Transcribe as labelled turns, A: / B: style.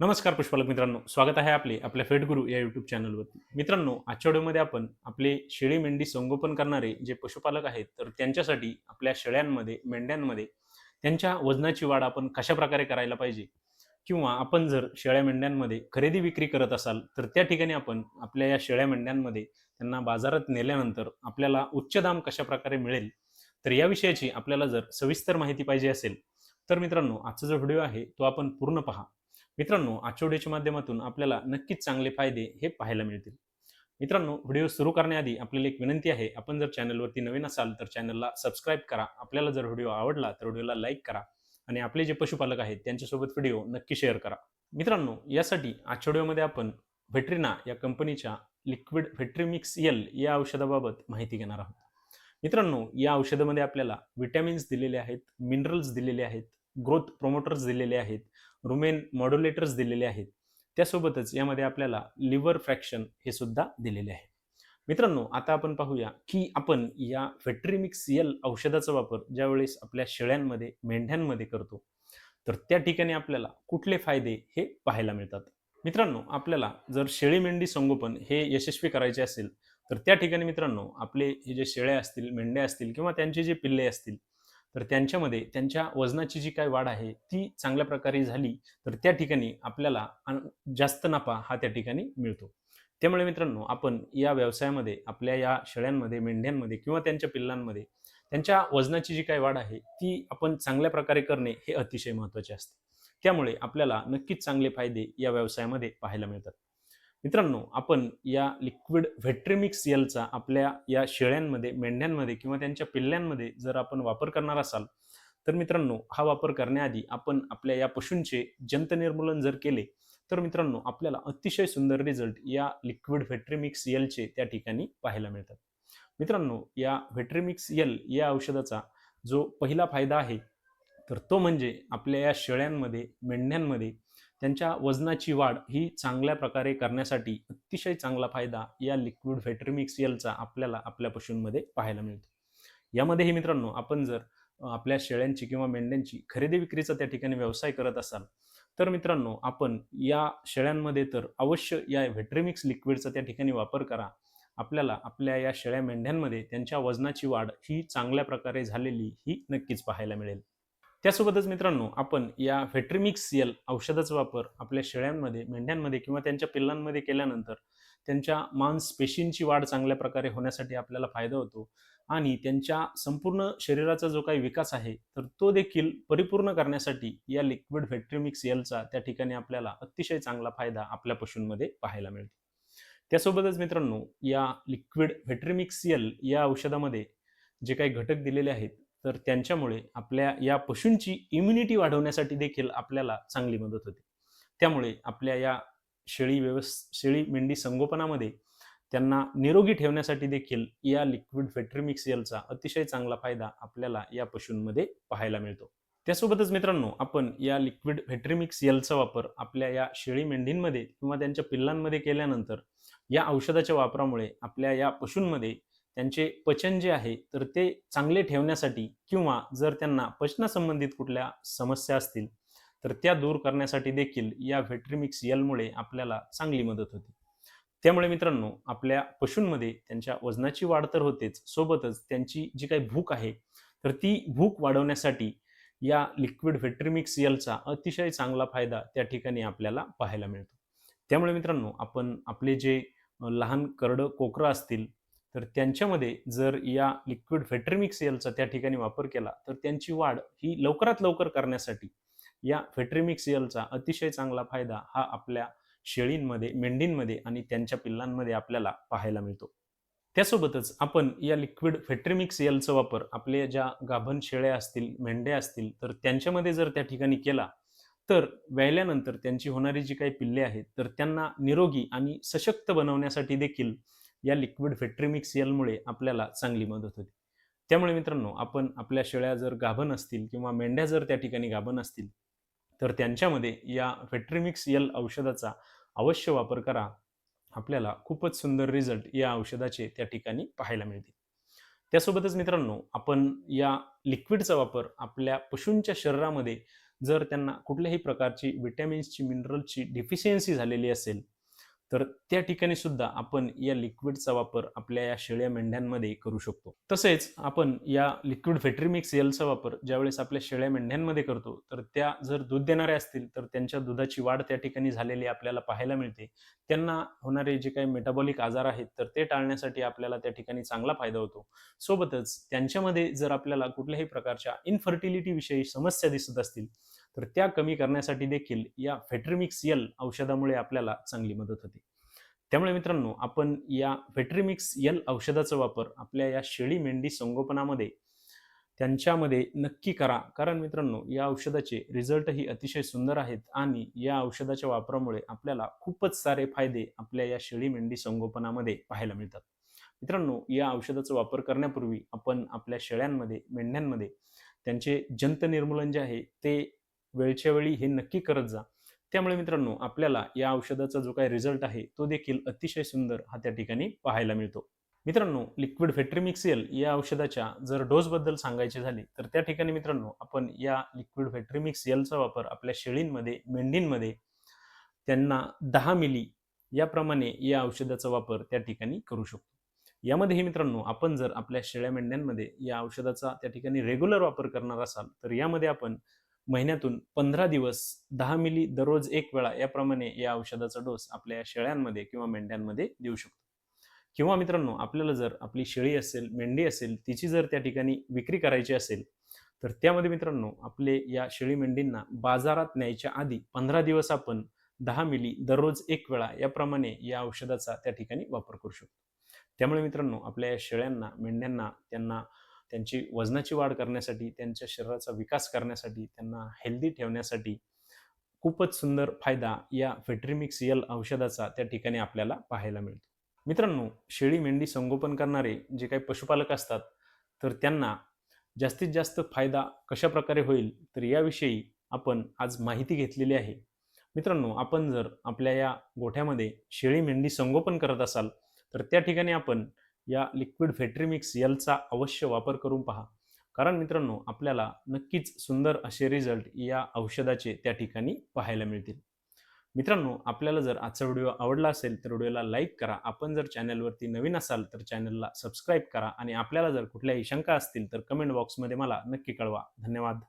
A: नमस्कार पुष्पालक मित्रांनो. स्वागत आहे आपले आपल्या फेटगुरु या युट्यूब चॅनलवरती मित्रांनो आजच्या व्हिडिओमध्ये आपण आपले शेळी मेंढी संगोपन करणारे जे पशुपालक आहेत तर त्यांच्यासाठी आपल्या शेळ्यांमध्ये मेंढ्यांमध्ये त्यांच्या वजनाची वाढ आपण कशा प्रकारे करायला पाहिजे? किंवा आपण जर शेळ्या मेंढ्यांमध्ये खरेदी विक्री करत असाल तर त्या ठिकाणी आपण आपल्या या शेळ्या मेंढ्यांमध्ये त्यांना बाजारात नेल्यानंतर आपल्याला उच्च दाम कशा प्रकारे मिळेल? तर या विषयाची आपल्याला जर सविस्तर माहिती पाहिजे असेल तर मित्रांनो आजचा जो व्हिडिओ आहे तो आपण पूर्ण पहा. मित्रांनो आजच्या व्हिडिओच्या माध्यमातून आपल्याला नक्कीच चांगले फायदे हे पाहायला मिळतील. मित्रांनो व्हिडिओ सुरू करण्याआधी आपल्याला एक विनंती आहे आपण जर चॅनलवरती नवीन असाल तर चॅनलला सबस्क्राईब करा. आपल्याला जर व्हिडिओ आवडला तर व्हिडिओला लाईक करा आणि आपले जे पशुपालक आहेत त्यांच्यासोबत व्हिडिओ नक्की शेअर करा. मित्रांनो यासाठी आजच्या व्हिडिओमध्ये आपण व्हेट्रिना या कंपनीच्या लिक्विड व्हेट्रिमिक्स एल या औषधाबाबत माहिती घेणार आहोत. मित्रांनो या औषधामध्ये आपल्याला विटॅमिन्स दिलेले आहेत मिनरल्स दिलेले आहेत ग्रोथ प्रोमोटर्स दिलेले आहेत रुमेन मॉड्युलेटर्स दिलेले आहेत. त्यासोबतच यामध्ये आपल्याला लिव्हर फ्रॅक्शन हे सुद्धा दिलेले आहे. मित्रांनो आता आपण पाहूया की आपण या व्हेट्रिमिक्स एल औषधाचा वापर ज्यावेळेस आपल्या शेळ्यांमध्ये मेंढ्यांमध्ये करतो तर त्या ठिकाणी आपल्याला कुठले फायदे हे पाहायला मिळतात? मित्रांनो आपल्याला जर शेळी मेंढी संगोपन हे यशस्वी करायचे असेल तर त्या ठिकाणी मित्रांनो आपले हे जे शेळ्या असतील मेंढ्या असतील किंवा त्यांचे जे पिल्ले असतील तर त्यांच्यामध्ये त्यांच्या वजनाची जी काय वाढ आहे ती चांगल्या प्रकारे झाली तर त्या ठिकाणी आपल्याला जास्त नफा हा त्या ठिकाणी मिळतो. त्यामुळे मित्रांनो आपण या व्यवसायामध्ये आपल्या या शेळ्यांमध्ये मेंढ्यांमध्ये किंवा त्यांच्या पिल्लांमध्ये त्यांच्या वजनाची जी काय वाढ आहे ती आपण चांगल्या प्रकारे करणे हे अतिशय महत्त्वाचे असते. त्यामुळे आपल्याला नक्कीच चांगले फायदे या व्यवसायामध्ये पाहायला मिळतात. मित्रांनो आपण या लिक्विड व्हेट्रिमिक्स एलचा आपल्या या शेळ्यांमध्ये मेंढ्यांमध्ये किंवा त्यांच्या पिल्ल्यांमध्ये जर आपण वापर करणार असाल तर मित्रांनो हा वापर करण्याआधी आपण आपल्या या पशूंचे जंतनिर्मूलन जर केले तर मित्रांनो आपल्याला अतिशय सुंदर रिझल्ट या लिक्विड व्हेट्रिमिक्स एलचे त्या ठिकाणी पाहायला मिळतात. मित्रांनो या व्हेट्रिमिक्स एल या औषधाचा जो पहिला फायदा आहे तर तो म्हणजे आपल्या या शेळ्यांमध्ये मेंढ्यांमध्ये त्यांच्या वजनाची वाढ ही चांगल्या प्रकारे करण्यासाठी अतिशय चांगला फायदा या लिक्विड व्हेट्रिमिक्स एलचा आपल्याला आपल्या पशूंमध्ये पाहायला मिळतो. यामध्येही मित्रांनो आपण जर आपल्या शेळ्यांची किंवा मेंढ्यांची खरेदी विक्रीचा त्या ठिकाणी व्यवसाय करत असाल तर मित्रांनो आपण या शेळ्यांमध्ये तर अवश्य या व्हेट्रिमिक्स लिक्विडचा त्या ठिकाणी वापर करा. आपल्याला आपल्या या शेळ्या मेंढ्यांमध्ये त्यांच्या वजनाची वाढ ही चांगल्या प्रकारे झालेली ही नक्कीच पाहायला मिळेल. त्यासोबतच मित्रांनो आपण या व्हेट्रिमिक्स एल औषधाचा वापर आपल्या शेळ्यांमध्ये मेंढ्यांमध्ये किंवा त्यांच्या पिल्लांमध्ये केल्यानंतर त्यांच्या मांसपेशींची वाढ चांगल्या प्रकारे होण्यासाठी आपल्याला फायदा होतो आणि त्यांच्या संपूर्ण शरीराचा जो काही विकास आहे तर तो देखील परिपूर्ण करण्यासाठी या लिक्विड व्हेट्रिमिक्स एलचा त्या ठिकाणी आपल्याला अतिशय चांगला फायदा आपल्या पशूंमध्ये पाहायला मिळतो. त्यासोबतच मित्रांनो या लिक्विड व्हेट्रिमिक्स एल या औषधामध्ये जे काही घटक दिलेले आहेत तर त्यांच्यामुळे आपल्या या पशूंची इम्युनिटी वाढवण्यासाठी देखील आपल्याला चांगली मदत होते. त्यामुळे आपल्या या शेळी व्यवस् शेळी मेंढी संगोपनामध्ये त्यांना निरोगी ठेवण्यासाठी देखील या लिक्विड व्हेट्रिमिक्स येलचा अतिशय चांगला फायदा आपल्याला या पशूंमध्ये पाहायला मिळतो. त्यासोबतच मित्रांनो आपण या लिक्विड व्हेट्रिमिक्स येलचा वापर आपल्या या शेळी मेंढींमध्ये किंवा त्यांच्या पिल्लांमध्ये केल्यानंतर या औषधाच्या वापरामुळे आपल्या या पशूंमध्ये त्यांचे पचन जे आहे तर ते चांगले ठेवण्यासाठी किंवा जर त्यांना पचनासंबंधित कुठल्या समस्या असतील तर त्या दूर करण्यासाठी देखील या व्हेट्रीमिक्स यलमुळे आपल्याला चांगली मदत होते. त्यामुळे मित्रांनो आपल्या पशूंमध्ये त्यांच्या वजनाची वाढ तर होतेच. सोबतच त्यांची जी काही भूक आहे तर ती भूक वाढवण्यासाठी या लिक्विड व्हेट्रीमिक्स यलचा अतिशय चांगला फायदा त्या ठिकाणी आपल्याला पाहायला मिळतो. त्यामुळे मित्रांनो आपण आपले जे लहान करडं कोकरं असतील तर त्यांच्यामध्ये जर या लिक्विड फेट्रिमिक्स एलचा त्या ठिकाणी वापर केला तर त्यांची वाढ ही लवकरात लवकर करण्यासाठी या फेट्रिमिक्स एलचा अतिशय चांगला फायदा हा आपल्या शेळींमध्ये मेंढींमध्ये आणि त्यांच्या पिल्लांमध्ये आपल्याला पाहायला मिळतो. त्यासोबतच आपण या लिक्विड फेट्रिमिक्स एलचा वापर आपल्या ज्या गाभण शेळ्या असतील मेंढ्या असतील तर त्यांच्यामध्ये जर त्या ठिकाणी केला तर व्यायल्यानंतर त्यांची होणारी जी काही पिल्ले आहेत तर त्यांना निरोगी आणि सशक्त बनवण्यासाठी देखील या लिक्विड फेट्रिमिक्स एलमुळे आपल्याला चांगली मदत होते. त्यामुळे मित्रांनो आपण आपल्या शेळ्या जर गाभण असतील किंवा मेंढ्या जर त्या ठिकाणी गाभण असतील तर त्यांच्यामध्ये या फेट्रिमिक्स एल औषधाचा अवश्य वापर करा. आपल्याला खूपच सुंदर रिझल्ट या औषधाचे त्या ठिकाणी पाहायला मिळतील. त्यासोबतच मित्रांनो आपण या लिक्विडचा वापर आपल्या पशूंच्या शरीरामध्ये जर त्यांना कुठल्याही प्रकारची विटॅमिन्सची मिनरलची डिफिशियन्सी झालेली असेल तर त्या ठिकाणी सुद्धा आपण या लिक्विडचा वापर आपल्या या शेळ्या मेंढ्यांमध्ये करू शकतो. तसेच आपण या लिक्विड फेट्रीमिक्स एलचा वापर ज्यावेळेस आपल्या शेळ्या मेंढ्यांमध्ये करतो तर त्या जर दूध देणाऱ्या असतील तर त्यांच्या दुधाची वाढ त्या ठिकाणी झालेली आपल्याला पाहायला मिळते. त्यांना होणारे जे काही मेटाबॉलिक आजार आहेत तर ते टाळण्यासाठी आपल्याला त्या ठिकाणी चांगला फायदा होतो. सोबतच त्यांच्यामध्ये जर आपल्याला कुठल्याही प्रकारच्या इनफर्टिलिटी विषयी समस्या दिसत असतील तर त्या कमी करण्यासाठी देखील या फेट्रिमिक्स यल औषधामुळे आपल्याला चांगली मदत होते. त्यामुळे मित्रांनो आपण या फेट्रिमिक्स यल औषधाचा वापर आपल्या या शेळी मेंढी संगोपनामध्ये त्यांच्यामध्ये नक्की करा. कारण मित्रांनो या औषधाचे रिझल्टही अतिशय सुंदर आहेत आणि या औषधाच्या वापरामुळे आपल्याला खूपच सारे फायदे आपल्या या शेळी मेंढी संगोपनामध्ये पाहायला मिळतात. मित्रांनो या औषधाचा वापर करण्यापूर्वी आपण आपल्या शेळ्यांमध्ये मेंढ्यांमध्ये त्यांचे जंत निर्मूलन जे आहे ते वेळच्या वेळी हे नक्की करत जा. त्यामुळे मित्रांनो आपल्याला या औषधाचा जो काही रिझल्ट आहे तो देखील अतिशय सुंदर हा त्या ठिकाणी पाहायला मिळतो. मित्रांनो लिक्विड फेट्रीमिक्सियल या औषधाच्या जर डोसबद्दल सांगायचे झाले तर त्या ठिकाणी मित्रांनो आपण या लिक्विड फेट्रीमिक्सियलचा वापर आपल्या शेळींमध्ये मेंढींमध्ये त्यांना दहा मिली याप्रमाणे या औषधाचा वापर त्या ठिकाणी करू शकतो. यामध्येही मित्रांनो आपण जर आपल्या शेळ्या मेंढ्यांमध्ये या औषधाचा त्या ठिकाणी रेग्युलर वापर करणार असाल तर यामध्ये आपण महिन्यातून पंधरा दिवस दहा मिली दररोज एक वेळा याप्रमाणे या औषधाचा डोस आपल्या शेळ्यांमध्ये किंवा मेंढ्यांमध्ये देऊ शकतो. किंवा मित्रांनो आपल्याला जर आपली शेळी असेल मेंढी असेल तिची जर त्या ठिकाणी विक्री करायची असेल तर त्यामध्ये मित्रांनो आपले या शेळी मेंढींना बाजारात न्यायच्या आधी पंधरा दिवस आपण दहा मिली दररोज एक वेळा याप्रमाणे या औषधाचा त्या ठिकाणी वापर करू शकतो. त्यामुळे मित्रांनो आपल्या या शेळ्यांना मेंढ्यांना त्यांना त्यांची वजनाची वाढ करण्यासाठी त्यांच्या शरीराचा विकास करण्यासाठी त्यांना हेल्दी ठेवण्यासाठी खूपच सुंदर फायदा या फेट्रिमिक्स यल औषधाचा त्या ठिकाणी आपल्याला पाहायला मिळतो. मित्रांनो शेळी मेंढी संगोपन करणारे जे काही पशुपालक असतात तर त्यांना जास्तीत जास्त फायदा कशा प्रकारे होईल तर याविषयी आपण आज माहिती घेतलेली आहे. मित्रांनो आपण जर आपल्या या गोठ्यामध्ये शेळी मेंढी संगोपन करत असाल तर त्या ठिकाणी आपण या लिक्विड फेट्रिमिक्स यलचा अवश्य वापर करून पहा. कारण मित्रांनो आपल्याला नक्कीच सुंदर असे रिझल्ट या औषधाचे त्या ठिकाणी पाहायला मिळतील. मित्रांनो आपल्याला जर आजचा व्हिडिओ आवडला असेल तर व्हिडिओला लाईक करा. आपण जर चॅनलवरती नवीन असाल तर चॅनलला सबस्क्राईब करा. आणि आपल्याला जर कुठल्याही शंका असतील तर कमेंट बॉक्समध्ये मला नक्की कळवा. धन्यवाद.